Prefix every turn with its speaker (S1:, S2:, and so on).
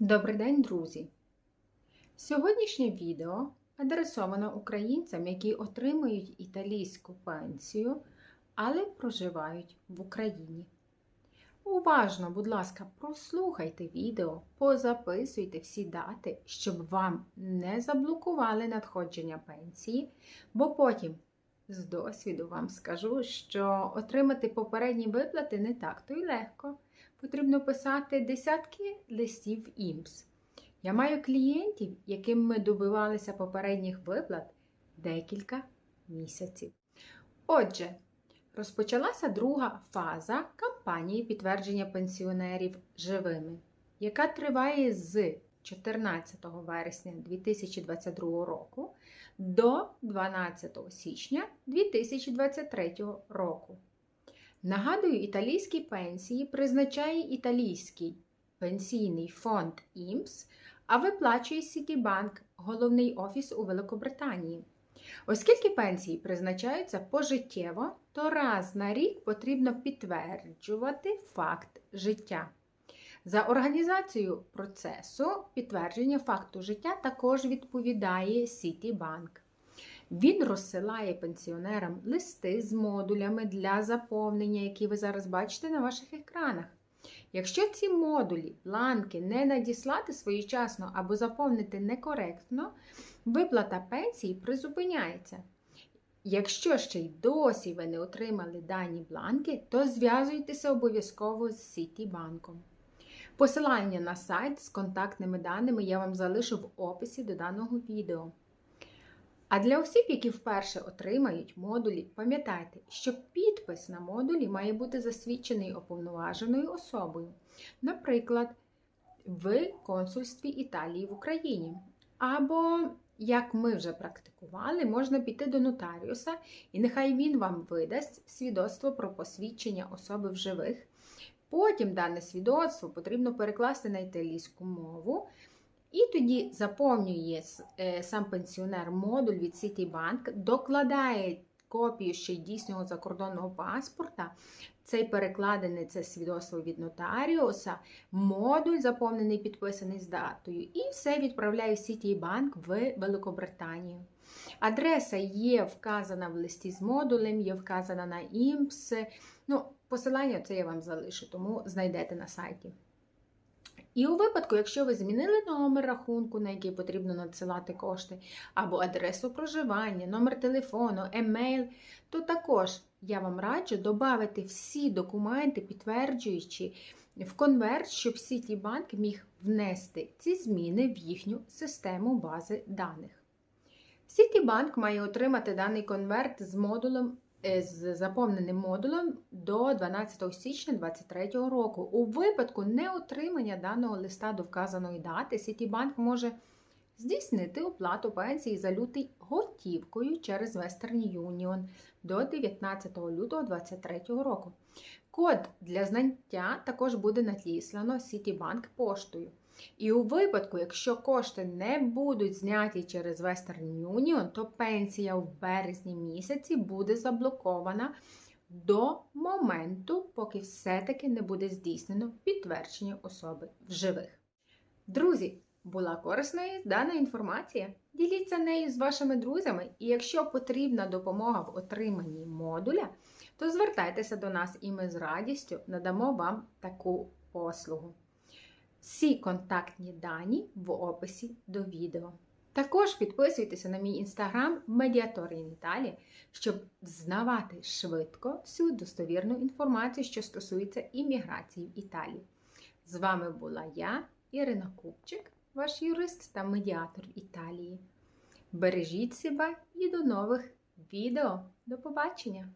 S1: Добрий день, друзі! Сьогоднішнє відео адресовано українцям, які отримують італійську пенсію, але проживають в Україні. Уважно, будь ласка, прослухайте відео, позаписуйте всі дати, щоб вам не заблокували надходження пенсії, бо потім з досвіду вам скажу, що отримати попередні виплати не так то й легко. Потрібно писати десятки листів ІМС. Я маю клієнтів, яким ми добивалися попередніх виплат декілька місяців. Отже, розпочалася друга фаза кампанії підтвердження пенсіонерів живими, яка триває з 14 вересня 2022 року до 12 січня 2023 року. Нагадую, італійські пенсії призначає італійський пенсійний фонд ІМС, а виплачує Сітібанк, головний офіс у Великобританії. Оскільки пенсії призначаються пожиттєво, то раз на рік потрібно підтверджувати факт життя. За організацію процесу підтвердження факту життя також відповідає Сітібанк. Він розсилає пенсіонерам листи з модулями для заповнення, які ви зараз бачите на ваших екранах. Якщо ці модулі, бланки не надіслати своєчасно або заповнити некоректно, виплата пенсії призупиняється. Якщо ще й досі ви не отримали дані бланки, то зв'язуйтеся обов'язково з Сітібанком. Посилання на сайт з контактними даними я вам залишу в описі до даного відео. А для осіб, які вперше отримають модулі, пам'ятайте, що підпис на модулі має бути засвідчений оповноваженою особою, наприклад, в консульстві Італії в Україні. Або, як ми вже практикували, можна піти до нотаріуса, і нехай він вам видасть свідоцтво про посвідчення особи в живих. Потім дане свідоцтво потрібно перекласти на італійську мову. І тоді заповнює е, сам пенсіонер модуль від Citibank, докладає копію ще дійсного закордонного паспорта. Цей перекладений це свідоцтво від нотаріуса, модуль заповнений, підписаний з датою, і все відправляє в Citibank в Великобританію. Адреса є вказана в листі з модулем, є вказана на ІМС. Ну, Посилання це я вам залишу, тому знайдете на сайті. І у випадку, якщо ви змінили номер рахунку, на який потрібно надсилати кошти, або адресу проживання, номер телефону, емейл, то також я вам раджу додати всі документи, підтверджуючи в конверт, щоб Сітібанк міг внести ці зміни в їхню систему бази даних. Сітібанк має отримати даний конверт з модулем з заповненим модулем до 12 січня 2023 року. У випадку неотримання даного листа до вказаної дати, Сітібанк може здійснити оплату пенсії за лютий готівкою через Western Union до 19 лютого 2023 року. Код для знаття також буде надіслано Сітібанк поштою. І у випадку, якщо кошти не будуть зняті через Western Union, то пенсія в березні місяці буде заблокована до моменту, поки все-таки не буде здійснено підтвердження особи в живих. Друзі, була корисною дана інформація. Діліться нею з вашими друзями, і якщо потрібна допомога в отриманні модуля, то звертайтеся до нас і ми з радістю надамо вам таку послугу. Всі контактні дані в описі до відео. Також підписуйтеся на мій інстаграм Медіатор Італії, щоб знавати швидко всю достовірну інформацію, що стосується імміграції в Італії. З вами була я, Ірина Купчик, ваш юрист та медіатор Італії. Бережіть себе і до нових відео. До побачення!